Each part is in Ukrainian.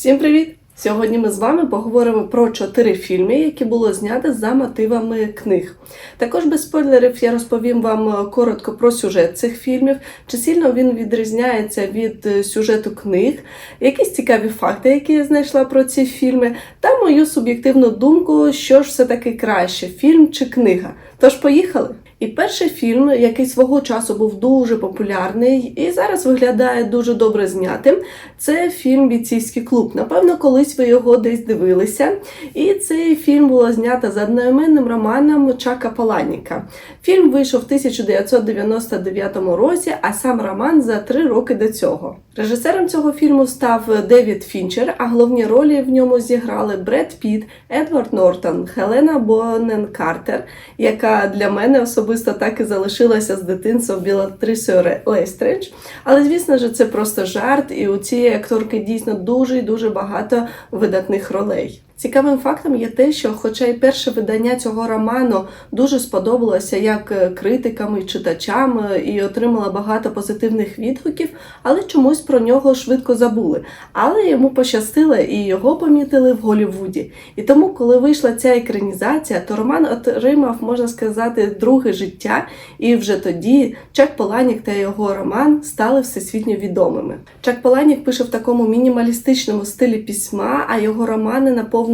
Всім привіт! Сьогодні ми з вами поговоримо про чотири фільми, які було знято за мотивами книг. Також без спойлерів я розповім вам е, коротко про сюжет цих фільмів, чи сильно він відрізняється від е, сюжету книг, якісь цікаві факти, які я знайшла про ці фільми, та мою суб'єктивну думку, що ж все таки краще, фільм чи книга. Тож поїхали! І перший фільм, який свого часу був дуже популярний і зараз виглядає дуже добре знятим, це фільм Бійцівський клуб. Напевно, колись ви його десь дивилися. І цей фільм було знято за одноіменним романом Чака Паланіка. Фільм вийшов в 1999 році, а сам роман за три роки до цього. Режисером цього фільму став Девід Фінчер, а головні ролі в ньому зіграли Бред Піт, Едвард Нортон, Хелена Бонен Картер, яка для мене особисто так і залишилася з дитинства Білатрисою Лестридж. Але звісно ж, це просто жарт, і у цієї акторки дійсно дуже і дуже багато видатних ролей. Цікавим фактом є те, що, хоча й перше видання цього роману дуже сподобалося як е, критикам і читачам е, і отримала багато позитивних відгуків, але чомусь про нього швидко забули. Але йому пощастило і його помітили в Голлівуді. І тому, коли вийшла ця екранізація, то роман отримав, можна сказати, друге життя, і вже тоді Чак Поланік та його роман стали всесвітньо відомими. Чак Поланік пише в такому мінімалістичному стилі письма, а його романи наповнені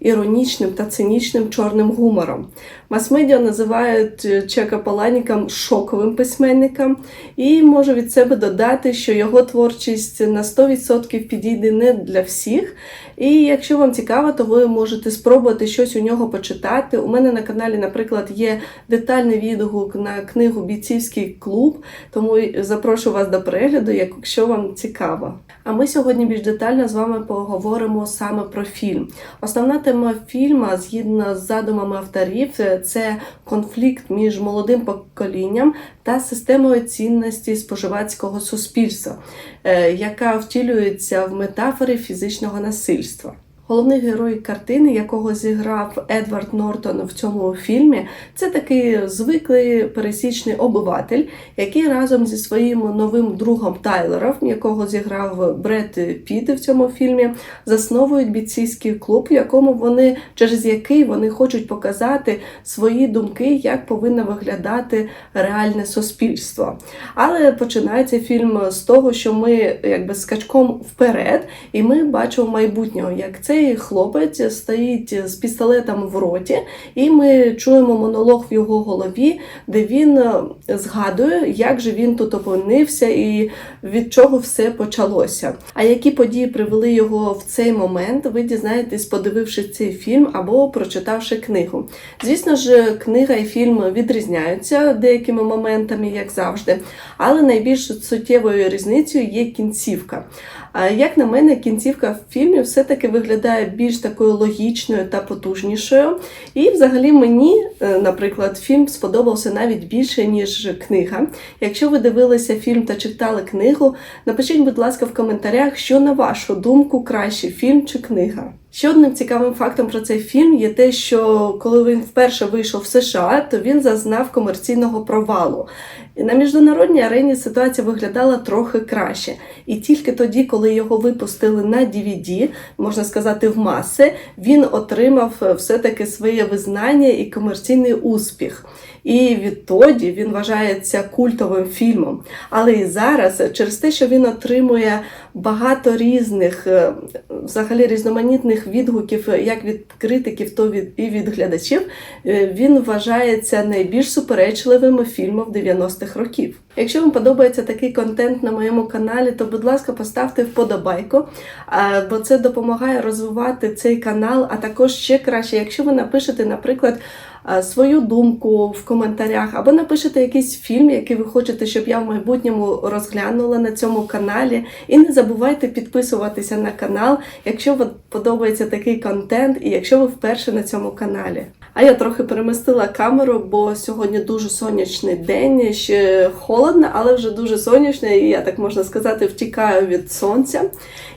іронічним та цинічним чорним гумором. Мас-медіа називають Чека Паланіком шоковим письменником, і можу від себе додати, що його творчість на 100% підійде не для всіх. І якщо вам цікаво, то ви можете спробувати щось у нього почитати. У мене на каналі, наприклад, є детальний відгук на книгу Бійцівський клуб, тому запрошую вас до перегляду, якщо вам цікаво. А ми сьогодні більш детально з вами поговоримо саме про фільм. Основна тема фільму, згідно з задумами авторів, це конфлікт між молодим поколінням та системою цінності споживацького суспільства, е, яка втілюється в метафорі фізичного насильства. насильства. Головний герой картини, якого зіграв Едвард Нортон в цьому фільмі, це такий звиклий пересічний обиватель, який разом зі своїм новим другом Тайлером, якого зіграв Бред Піт в цьому фільмі, засновують бійцівський клуб, в якому вони через який вони хочуть показати свої думки, як повинно виглядати реальне суспільство. Але починається фільм з того, що ми якби скачком вперед, і ми бачимо майбутнього, як цей хлопець стоїть з пістолетом в роті, і ми чуємо монолог в його голові, де він згадує, як же він тут опинився і від чого все почалося. А які події привели його в цей момент, ви дізнаєтесь, подививши цей фільм або прочитавши книгу. Звісно ж, книга і фільм відрізняються деякими моментами, як завжди, але найбільш суттєвою різницею є кінцівка. Як на мене, кінцівка в фільмі все-таки виглядає більш такою логічною та потужнішою. І, взагалі, мені, е, наприклад, фільм сподобався навіть більше, ніж книга. Якщо ви дивилися фільм та читали книгу, напишіть, будь ласка, в коментарях, що на вашу думку краще фільм чи книга. Ще одним цікавим фактом про цей фільм є те, що коли він вперше вийшов в США, то він зазнав комерційного провалу. На міжнародній арені ситуація виглядала трохи краще. І тільки тоді, коли його випустили на DVD, можна сказати, в маси, він отримав все-таки своє визнання і комерційний успіх. І відтоді він вважається культовим фільмом. Але і зараз, через те, що він отримує багато різних, е, взагалі різноманітних відгуків, як від критиків, то від і від глядачів, е, він вважається найбільш суперечливим фільмом 90-х років. Якщо вам подобається такий контент на моєму каналі, то будь ласка, поставте вподобайку, бо це допомагає розвивати цей канал, а також ще краще, якщо ви напишете, наприклад, свою думку в коментарях, або напишете якийсь фільм, який ви хочете, щоб я в майбутньому розглянула на цьому каналі. І не забувайте підписуватися на канал, якщо вам подобається такий контент, і якщо ви вперше на цьому каналі. А я трохи перемістила камеру, бо сьогодні дуже сонячний день, ще холодно, але вже дуже сонячно, і я так можна сказати, втікаю від сонця.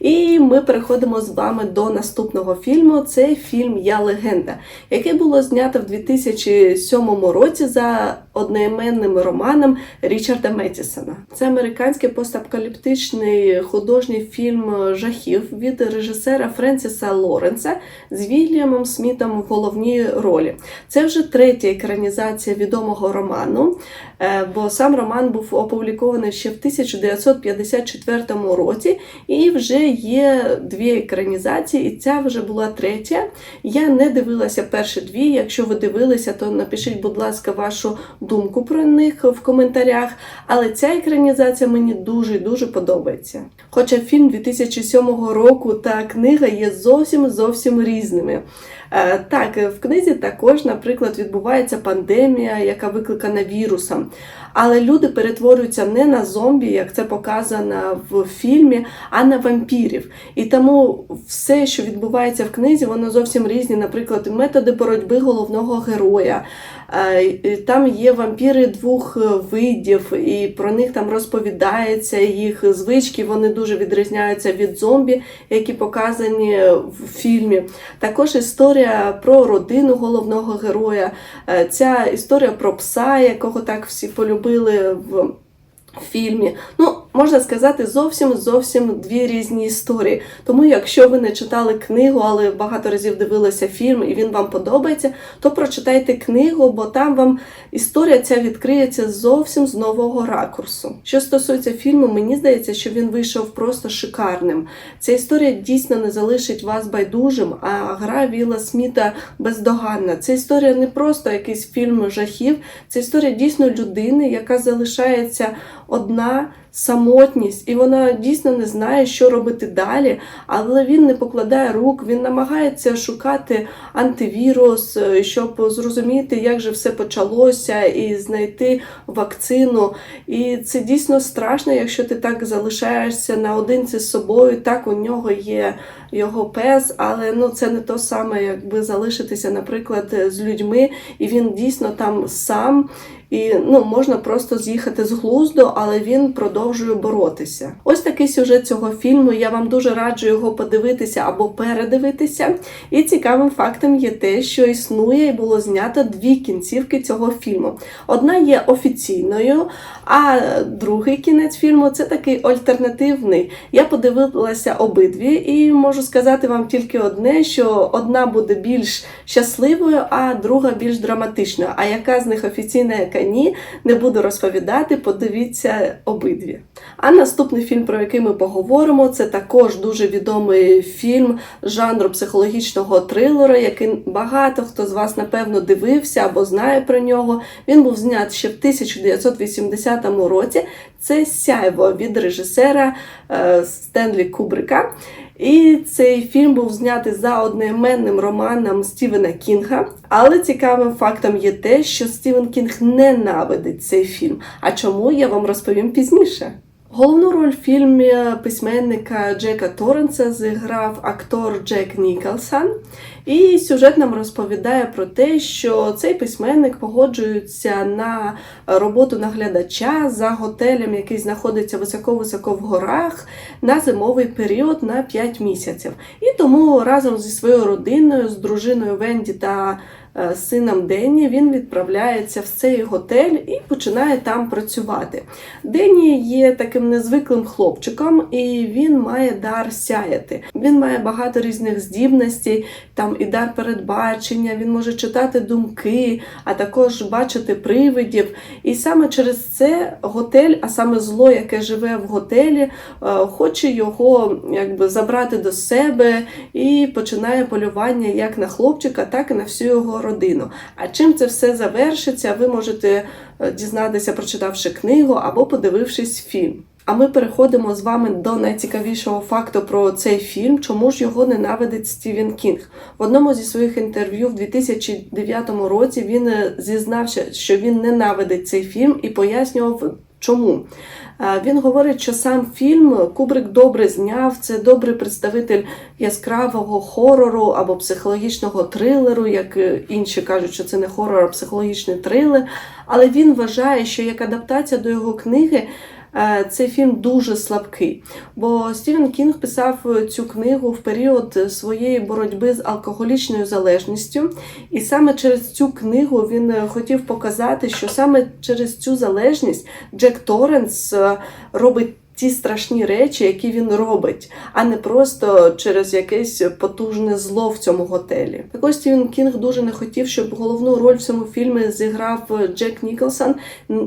І ми переходимо з вами до наступного фільму. Це фільм Я легенда, який було знято в 2007 році за одноіменним романом Річарда Метісона. Це американський постапокаліптичний художній фільм жахів від режисера Френсіса Лоренса з Вільямом Смітом в головній ролі. Це вже третя екранізація відомого роману, бо сам роман був опублікований ще в 1954 році, і вже є дві екранізації, і ця вже була третя. Я не дивилася перші дві. Якщо ви дивилися, то напишіть, будь ласка, вашу думку про них в коментарях. Але ця екранізація мені дуже дуже подобається. Хоча фільм 2007 року та книга є зовсім зовсім різними. Е, Так, в книзі також, наприклад, відбувається пандемія, яка викликана вірусом. Але люди перетворюються не на зомбі, як це показано в фільмі, а на вампірів. І тому все, що відбувається в книзі, воно зовсім різні. Наприклад, методи боротьби головного героя. Е, Там є вампіри двох видів, і про них там розповідається їх звички. Вони дуже відрізняються від зомбі, які показані в фільмі. Також історія про родину головного героя. Е, Ця історія про пса, якого так всі полюбили в фільмі. Ну, можна сказати, зовсім зовсім дві різні історії. Тому, якщо ви не читали книгу, але багато разів дивилися фільм і він вам подобається, то прочитайте книгу, бо там вам історія ця відкриється зовсім з нового ракурсу. Що стосується фільму, мені здається, що він вийшов просто шикарним. Ця історія дійсно не залишить вас байдужим, а гра Віла Сміта бездоганна. Це історія не просто якийсь фільм жахів, це історія дійсно людини, яка залишається одна самотність, і вона дійсно не знає, що робити далі, але він не покладає рук, він намагається шукати антивірус, е, щоб зрозуміти, як же все почалося, і знайти вакцину. І це дійсно страшно, якщо ти так залишаєшся наодинці з собою. Так, у нього є його пес, але ну це не то саме, якби залишитися, наприклад, з людьми, і він дійсно там сам. І ну можна просто з'їхати з глузду, але він продовжує боротися. Ось такий сюжет цього фільму. Я вам дуже раджу його подивитися або передивитися. І цікавим фактом є те, що існує і було знято дві кінцівки цього фільму. Одна є офіційною, а другий кінець фільму це такий альтернативний. Я подивилася обидві, і можу сказати вам тільки одне: що одна буде більш щасливою, а друга більш драматичною. А яка з них офіційна, яка ні, не буду розповідати, подивіться обидві. А наступний фільм, про який ми поговоримо, це також дуже відомий фільм жанру психологічного трилера, який багато хто з вас, напевно, дивився або знає про нього. Він був знят ще в 1980 році. Це сяйво від режисера е, Стенлі Кубрика. І цей фільм був знятий за одноіменним романом Стівена Кінга. Але цікавим фактом є те, що Стівен Кінг ненавидить цей фільм. А чому я вам розповім пізніше. Головну роль в фільмі письменника Джека Торренса зіграв актор Джек Ніколсон. І сюжет нам розповідає про те, що цей письменник погоджується на роботу наглядача за готелем, який знаходиться високо-високо в горах, на зимовий період на 5 місяців. І тому разом зі своєю родиною, з дружиною Венді та е, сином Денні він відправляється в цей готель і починає там працювати. Денні є таким незвиклим хлопчиком, і він має дар сяяти. Він має багато різних здібностей, там і дар передбачення, він може читати думки, а також бачити привидів. І саме через це готель, а саме зло, яке живе в готелі, е, хоче його якби забрати до себе і починає полювання як на хлопчика, так і на всю його родину. А чим це все завершиться, ви можете е, дізнатися, прочитавши книгу або подивившись фільм. А ми переходимо з вами до найцікавішого факту про цей фільм, чому ж його ненавидить Стівен Кінг. В одному зі своїх інтерв'ю в 2009 році він е, зізнався, що він ненавидить цей фільм і пояснював, чому. Е, Він говорить, що сам фільм Кубрик добре зняв. Це добрий представитель яскравого хорору або психологічного трилеру, як е, інші кажуть, що це не хорор, а психологічний трилер. Але він вважає, що як адаптація до його книги. Е, цей фільм дуже слабкий. Бо Стівен Кінг писав цю книгу в період своєї боротьби з алкоголічною залежністю, і саме через цю книгу він е, хотів показати, що саме через цю залежність Джек Торренс е, робить. Ті страшні речі, які він робить, а не просто через якесь потужне зло в цьому готелі. Також Стівен Кінг дуже не хотів, щоб головну роль в цьому фільмі зіграв Джек Ніколсон.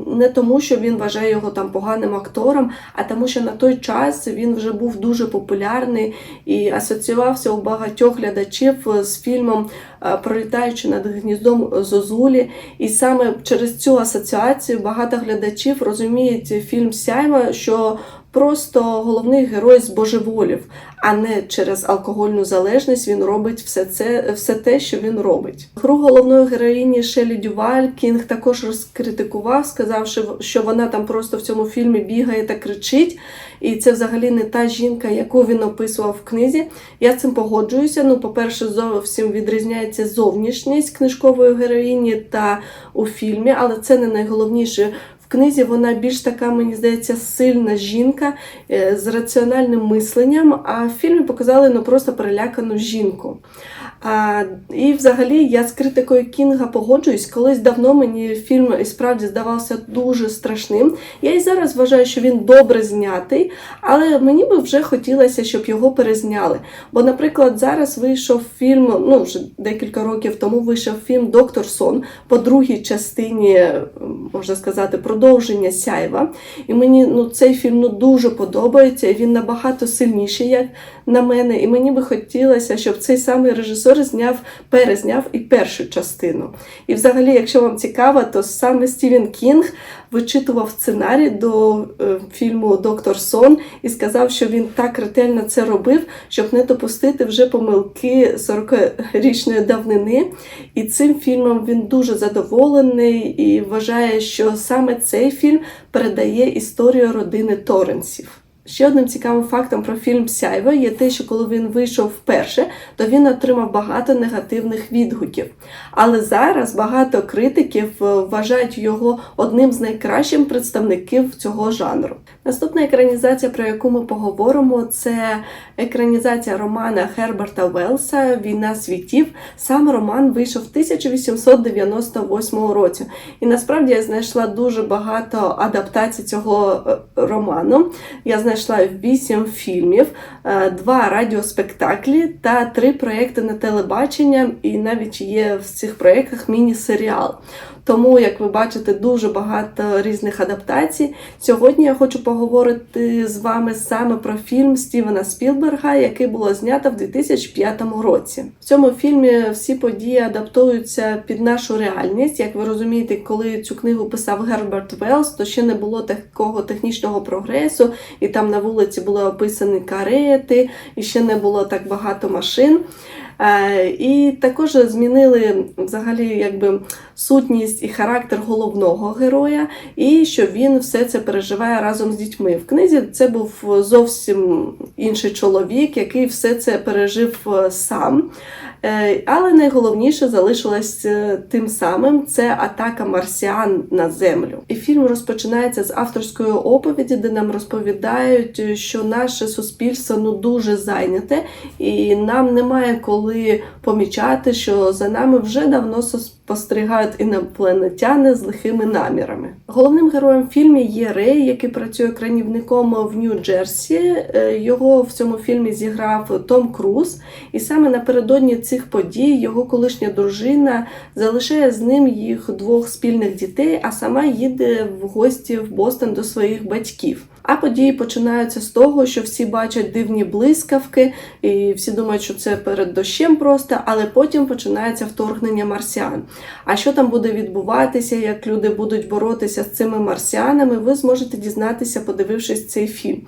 Не тому, що він вважає його там поганим актором, а тому, що на той час він вже був дуже популярний і асоціювався у багатьох глядачів з фільмом е, Пролітаючи над гніздом Зозулі. І саме через цю асоціацію багато глядачів розуміють фільм Сяйва, що просто головний герой збожеволів, а не через алкогольну залежність він робить все це, все те, що він робить. Гру головної героїні Шелі Дюваль Кінг також розкритикував, сказавши, що вона там просто в цьому фільмі бігає та кричить. І це взагалі не та жінка, яку він описував в книзі. Я з цим погоджуюся. Ну, по-перше, зовсім відрізняється зовнішність книжкової героїні та у фільмі, але це не найголовніше. В книзі вона більш така, мені здається, сильна жінка е, з раціональним мисленням, а в фільмі показали ну, просто перелякану жінку. А, І взагалі я з критикою Кінга погоджуюсь. Колись давно мені фільм і справді здавався дуже страшним. Я і зараз вважаю, що він добре знятий, але мені би вже хотілося, щоб його перезняли. Бо, наприклад, зараз вийшов фільм, ну вже декілька років тому вийшов фільм Доктор Сон по другій частині, можна сказати, продовження Сяйва. І мені ну, цей фільм ну, дуже подобається, і він набагато сильніший, як на мене. І мені би хотілося, щоб цей самий режисер зняв, перезняв і першу частину. І взагалі, якщо вам цікаво, то саме Стівен Кінг вичитував сценарій до е, фільму Доктор Сон і сказав, що він так ретельно це робив, щоб не допустити вже помилки 40-річної давнини. І цим фільмом він дуже задоволений і вважає, що саме цей фільм передає історію родини Торренсів. Ще одним цікавим фактом про фільм Сяйва є те, що коли він вийшов вперше, то він отримав багато негативних відгуків. Але зараз багато критиків е, вважають його одним з найкращих представників цього жанру. Наступна екранізація, про яку ми поговоримо, це екранізація романа Герберта Велса Війна світів. Сам роман вийшов в 1898 році. І насправді я знайшла дуже багато адаптацій цього е, роману. Я знайшла вісім фільмів, е, два радіоспектаклі та три проекти на телебачення, і навіть є в цих проєктах міні-серіал. Тому, як ви бачите, дуже багато різних адаптацій. Сьогодні я хочу поговорити з вами саме про фільм Стівена Спілберга, який було знято в 2005 році. В цьому фільмі всі події адаптуються під нашу реальність. Як ви розумієте, коли цю книгу писав Герберт Велс, то ще не було такого технічного прогресу, і там на вулиці були описані карети, і ще не було так багато машин. Е, І також змінили взагалі якби сутність і характер головного героя, і що він все це переживає разом з дітьми. В книзі це був зовсім інший чоловік, який все це пережив е, сам. Е, Але найголовніше залишилось тим самим це атака марсіан на землю. І фільм розпочинається з авторської оповіді, де нам розповідають, що наше суспільство ну дуже зайняте, і нам немає коли помічати, що за нами вже давно спостерігають інопланетяни з лихими намірами. Головним героєм в фільмі є Рей, який працює кранівником в Нью-Джерсі. Е, Його в цьому фільмі зіграв Том Круз, і саме напередодні цих подій його колишня дружина залишає з ним їх двох спільних дітей, а сама їде в гості в Бостон до своїх батьків. А події починаються з того, що всі бачать дивні блискавки, і всі думають, що це перед дощем просто, але потім починається вторгнення марсіан. А що там буде відбуватися, як люди будуть боротися з цими марсіанами, ви зможете дізнатися, подивившись цей фільм.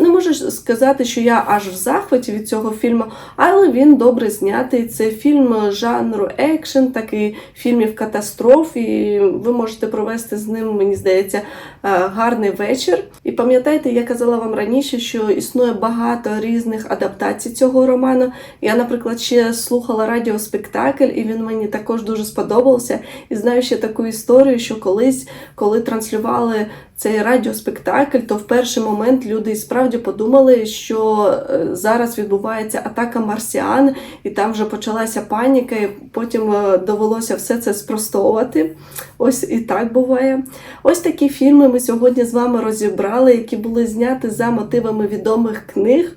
Не можу сказати, що я аж в захваті від цього фільму, але він добре знятий. Це фільм жанру екшен, такий фільмів катастроф, і ви можете провести з ним, мені здається, гарний вечір. І пам'ятайте, я казала вам раніше, що існує багато різних адаптацій цього роману. Я, наприклад, ще слухала радіоспектакль, і він мені також дуже дуже сподобався. І знаю ще таку історію, що колись, коли транслювали цей радіоспектакль, то в перший момент люди і справді подумали, що е, зараз відбувається атака марсіан, і там вже почалася паніка, і потім е, довелося все це спростовувати. Ось і так буває. Ось такі фільми ми сьогодні з вами розібрали, які були зняті за мотивами відомих книг.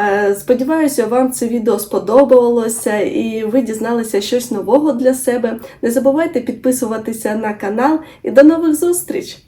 Е, Сподіваюся, вам це відео сподобалося і ви дізналися щось нового для себе. Не забувайте підписуватися на канал і до нових зустріч!